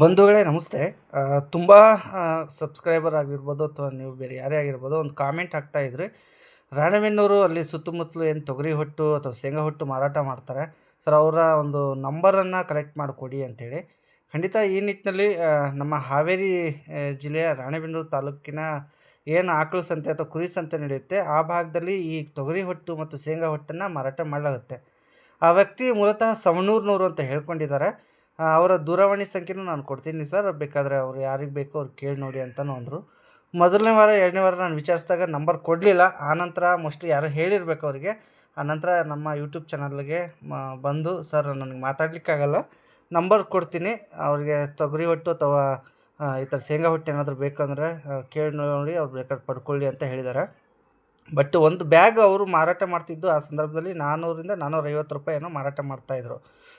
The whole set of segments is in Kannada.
ಬಂಧುಗಳೇ, ನಮಸ್ತೆ. ತುಂಬ ಸಬ್ಸ್ಕ್ರೈಬರ್ ಆಗಿರ್ಬೋದು ಅಥವಾ ನೀವು ಬೇರೆ ಯಾರೇ ಆಗಿರ್ಬೋದು, ಒಂದು ಕಾಮೆಂಟ್ ಹಾಕ್ತಾ ಇದ್ರಿ. ರಾಣೆಬೆನ್ನೂರು ಅಲ್ಲಿ ಸುತ್ತಮುತ್ತಲು ಏನು ತೊಗರಿ ಹೊಟ್ಟು ಅಥವಾ ಶೇಂಗಾ ಹೊಟ್ಟು ಮಾರಾಟ ಮಾಡ್ತಾರೆ? ಸರ್, ಅವರ ಒಂದು ನಂಬರನ್ನು ಕಲೆಕ್ಟ್ ಮಾಡಿಕೊಡಿ ಅಂಥೇಳಿ ಖಂಡಿತ ಈ ನಿಟ್ಟಿನಲ್ಲಿ ನಮ್ಮ ಹಾವೇರಿ ಜಿಲ್ಲೆಯ ರಾಣೆಬೆನ್ನೂರು ತಾಲೂಕಿನ ಏನು ಆಕಳು ಸಂತೆ ಅಥವಾ ಕುರಿ ಸಂತೆ ನಡೆಯುತ್ತೆ, ಆ ಭಾಗದಲ್ಲಿ ಈ ತೊಗರಿ ಹೊಟ್ಟು ಮತ್ತು ಶೇಂಗಾ ಹೊಟ್ಟನ್ನು ಮಾರಾಟ ಮಾಡಲಾಗುತ್ತೆ. ಆ ವ್ಯಕ್ತಿ ಮೂಲತಃ ಸವಣೂರ್ನವರು ಅಂತ ಹೇಳ್ಕೊಂಡಿದ್ದಾರೆ. ಅವರ ದೂರವಾಣಿ ಸಂಖ್ಯೆನೂ ನಾನು ಕೊಡ್ತೀನಿ ಸರ್. ಬೇಕಾದರೆ ಅವ್ರು ಯಾರಿಗೆ ಬೇಕೋ ಅವ್ರು ಕೇಳಿ ನೋಡಿ ಅಂತಲೂ ಅಂದರು. ಮೊದಲನೇ ವಾರ, ಎರಡನೇ ವಾರ ನಾನು ವಿಚಾರಿಸಿದಾಗ ನಂಬರ್ ಕೊಡಲಿಲ್ಲ. ಆನಂತರ ಮೋಸ್ಟ್ಲಿ ಯಾರೋ ಹೇಳಿರ್ಬೇಕು ಅವರಿಗೆ. ಆನಂತರ ನಮ್ಮ ಯೂಟ್ಯೂಬ್ ಚಾನಲ್ಗೆ ಬಂದು ಸರ್ ನನಗೆ ಮಾತಾಡಲಿಕ್ಕಾಗಲ್ಲ. ನಂಬರ್ ಕೊಡ್ತೀನಿ. ಅವರಿಗೆ ತೊಗರಿ ಹೊಟ್ಟು ಅಥವಾ ಈ ಥರ ಶೇಂಗಾ ಹೊಟ್ಟು ಏನಾದರೂ ಬೇಕಂದರೆ ಕೇಳಿ ನೋಡಿ, ಅವ್ರು ಬೇಕಾದ್ರೆ ಪಡ್ಕೊಳ್ಳಿ ಅಂತ ಹೇಳಿದ್ದಾರೆ ಬಟ್ ಒಂದು ಬ್ಯಾಗ್ ಅವರು ಮಾರಾಟ ಮಾಡ್ತಿದ್ದು ಆ ಸಂದರ್ಭದಲ್ಲಿ ನಾನ್ನೂರಿಂದ ನಾನ್ನೂರೈವತ್ತು ರೂಪಾಯಿ ಏನೋ ಮಾರಾಟ ಮಾಡ್ತಾಯಿದ್ರು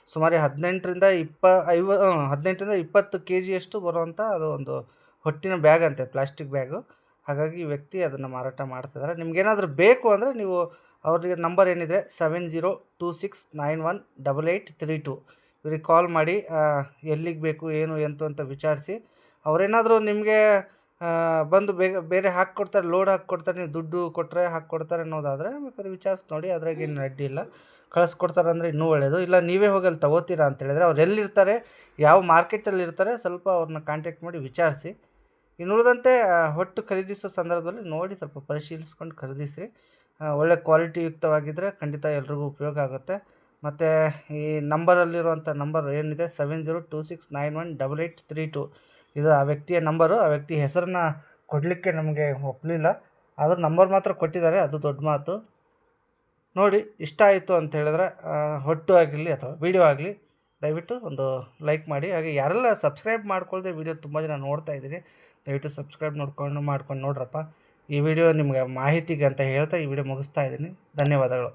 ಸುಮಾರು ಹದಿನೆಂಟರಿಂದ ಇಪ್ಪ, ಐವ ಹದಿನೆಂಟರಿಂದ ಇಪ್ಪತ್ತು ಕೆ ಜಿಯಷ್ಟು ಬರುವಂಥ ಅದು ಒಂದು ಹೊಟ್ಟಿನ ಬ್ಯಾಗ್ ಅಂತೆ ಪ್ಲಾಸ್ಟಿಕ್ ಬ್ಯಾಗು ಹಾಗಾಗಿ ವ್ಯಕ್ತಿ ಅದನ್ನು ಮಾರಾಟ ಮಾಡ್ತಿದ್ದಾರೆ ನಿಮಗೇನಾದರೂ ಬೇಕು ಅಂದರೆ ನೀವು ಅವ್ರಿಗೆ ನಂಬರ್ ಏನಿದೆ? Seven zero two six nine one double eight three two ಇವ್ರಿಗೆ ಕಾಲ್ ಮಾಡಿ ಎಲ್ಲಿಗೆ ಬೇಕು, ಏನು, ಎಂತು ಅಂತ ವಿಚಾರಿಸಿ. ಅವರೇನಾದರೂ ನಿಮಗೆ ಬಂದು ಬೇಗ ಬೇರೆ ಹಾಕ್ಕೊಡ್ತಾರೆ ಲೋಡ್ ಹಾಕ್ಕೊಡ್ತಾರೆ ನೀವು ದುಡ್ಡು ಕೊಟ್ಟರೆ ಹಾಕ್ಕೊಡ್ತಾರೆ ಅನ್ನೋದಾದರೆ ಬೇಕಾದ್ರೆ ವಿಚಾರಿಸಿ ನೋಡಿ ಅದ್ರಾಗೇನು ಅಡ್ಡಿ ಇಲ್ಲ. ಕಳಿಸ್ಕೊಡ್ತಾರೆ ಅಂದರೆ ಇನ್ನೂ ಒಳ್ಳೆಯದು ಇಲ್ಲ ನೀವೇ ಹೋಗಿ ಅಲ್ಲಿ ತೊಗೋತೀರಾ ಅಂತ ಹೇಳಿದ್ರೆ ಅವ್ರು ಎಲ್ಲಿರ್ತಾರೆ ಯಾವ ಮಾರ್ಕೆಟಲ್ಲಿ ಇರ್ತಾರೆ ಸ್ವಲ್ಪ ಅವ್ರನ್ನ ಕಾಂಟ್ಯಾಕ್ಟ್ ಮಾಡಿ ವಿಚಾರಿಸಿ. ಇನ್ನು ಉಳಿದಂತೆ ಹೊಟ್ಟು ಖರೀದಿಸೋ ಸಂದರ್ಭದಲ್ಲಿ ನೋಡಿ ಸ್ವಲ್ಪ ಪರಿಶೀಲಿಸ್ಕೊಂಡು ಖರೀದಿಸಿ ಒಳ್ಳೆ ಕ್ವಾಲಿಟಿ ಯುಕ್ತವಾಗಿದ್ದರೆ ಖಂಡಿತ ಎಲ್ರಿಗೂ ಉಪಯೋಗ ಆಗುತ್ತೆ. ಮತ್ತು ಈ ನಂಬರಲ್ಲಿರುವಂಥ ನಂಬರ್ ಏನಿದೆ? Seven zero two six nine one double eight three two ಇದು ಆ ವ್ಯಕ್ತಿಯ ನಂಬರು, ಆ ವ್ಯಕ್ತಿ ಹೆಸರನ್ನ ಕೊಡಲಿಕ್ಕೆ ನಮಗೆ ಒಪ್ಪಲಿಲ್ಲ ಆದ್ರೆ ನಂಬರ್ ಮಾತ್ರ ಕೊಟ್ಟಿದ್ದಾರೆ, ಅದು ದೊಡ್ಡ ಮಾತು. ನೋಡಿ, ಇಷ್ಟ ಆಯಿತು ಅಂತ ಹೇಳಿದ್ರೆ ಹೊಟ್ಟು ಆಗಿರಲಿ ಅಥವಾ ವೀಡಿಯೋ ಆಗಲಿ, ದಯವಿಟ್ಟು ಒಂದು ಲೈಕ್ ಮಾಡಿ. ಹಾಗೆ ಯಾರೆಲ್ಲ ಸಬ್ಸ್ಕ್ರೈಬ್ ಮಾಡ್ಕೊಳ್ಳದೆ ವಿಡಿಯೋ ತುಂಬ ಜನ ನೋಡ್ತಾ ಇದ್ದೀರಿ ದಯವಿಟ್ಟು ಸಬ್ಸ್ಕ್ರೈಬ್ ನೋಡ್ಕೊಂಡು, ಮಾಡ್ಕೊಂಡು ನೋಡ್ರಪ್ಪ. ಈ ವಿಡಿಯೋ ನಿಮಗೆ ಮಾಹಿತಿಗೆ ಅಂತ ಹೇಳ್ತಾ ಈ ವಿಡಿಯೋ ಮುಗಿಸ್ತಾ ಇದ್ದೀನಿ. ಧನ್ಯವಾದಗಳು.